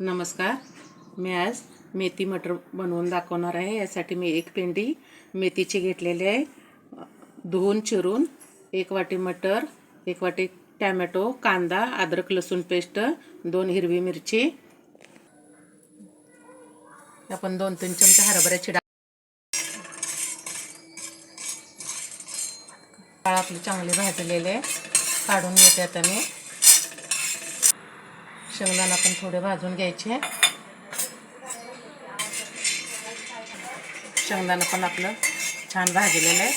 नमस्कार. मी आज मेथी मटर बनवून दाखवणार आहे. यासाठी मी एक पेंडी मेथीची घेतलेली आहे. धुवून चिरून एक वाटी मटर एक वाटी टॅमॅटो कांदा अद्रक लसूण पेस्ट दोन हिरवी मिरची. आपण दोन तीन चमचे हरभऱ्याची डाळ डाळ आपली चांगली भाजलेली आहे. काढून घेते आता मी. शेंगदाणा पण थोडे भाजून घ्यायचे. शेंगदाणा पण आपलं छान भाजलेलं आहे.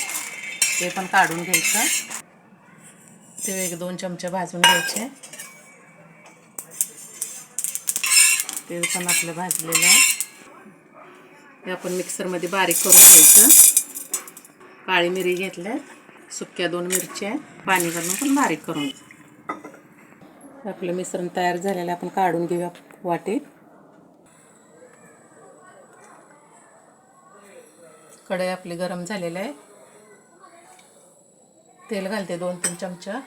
ते पण काढून घ्यायचं. ते एक दोन चमचे भाजून घ्यायचे. ते पण आपलं भाजलेलं आहे. ते आपण मिक्सरमध्ये बारीक करून घ्यायचं. काळी मिरी घेतल्या सुक्या दोन मिरच्या पाणी घालून पण बारीक करून आपलं मिश्रण तयार झालेलं आपण काढून घेऊया वाटीत. कढई आपली गरम झालेलं आहे. तेल घालते दोन तीन चमचा.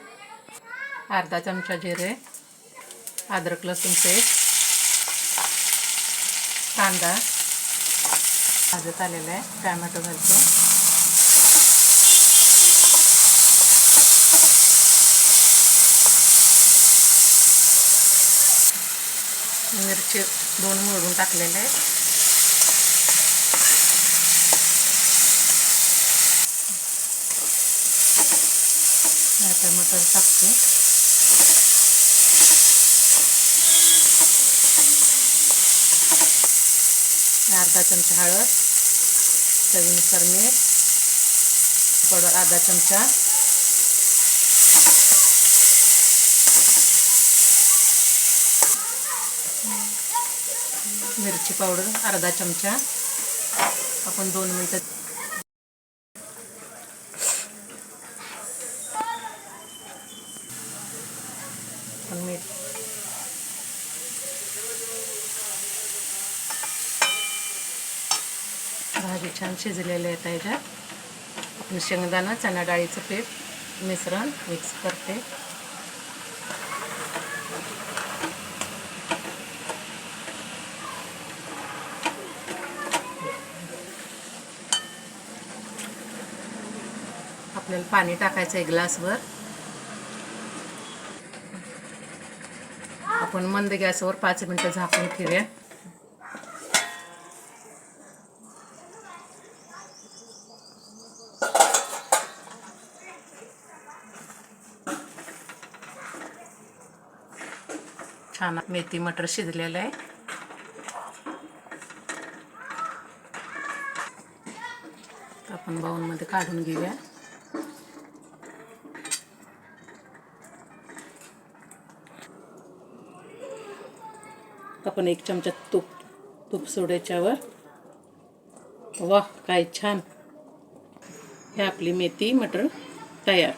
अर्धा चमचा जिरे अद्रक लसूण पेस्ट कांदा. भाजत आलेला आहे टॅमॅटो घालतो. मिरची दोन मोडून टाकलेले आहे आता मटर टाकते. अर्धा चमचा हळद चवीनुसार मीठ पावडर अर्धा चमचा मिरची पावडर अर्धा चमचा. आपण दोन मिनटं मीठ भाजी छान शिजलेल्या आहेत त्याच्यात आपण शेंगदाणा चणा डाळीचं पीठ मिश्रण मिक्स करते. आपल्याला पाणी टाकायचं आहे ग्लासवर. आपण मंद गॅसवर पाच मिनटं झाकून ठेवूया. छान मेथी मटर शिजलेलं आहे. आपण बाऊलमध्ये काढून घेऊया. आपण एक चमचा तूप तूप सोड्याच्यावर. वा काय छान. हे आपली मेथी मटर तयार.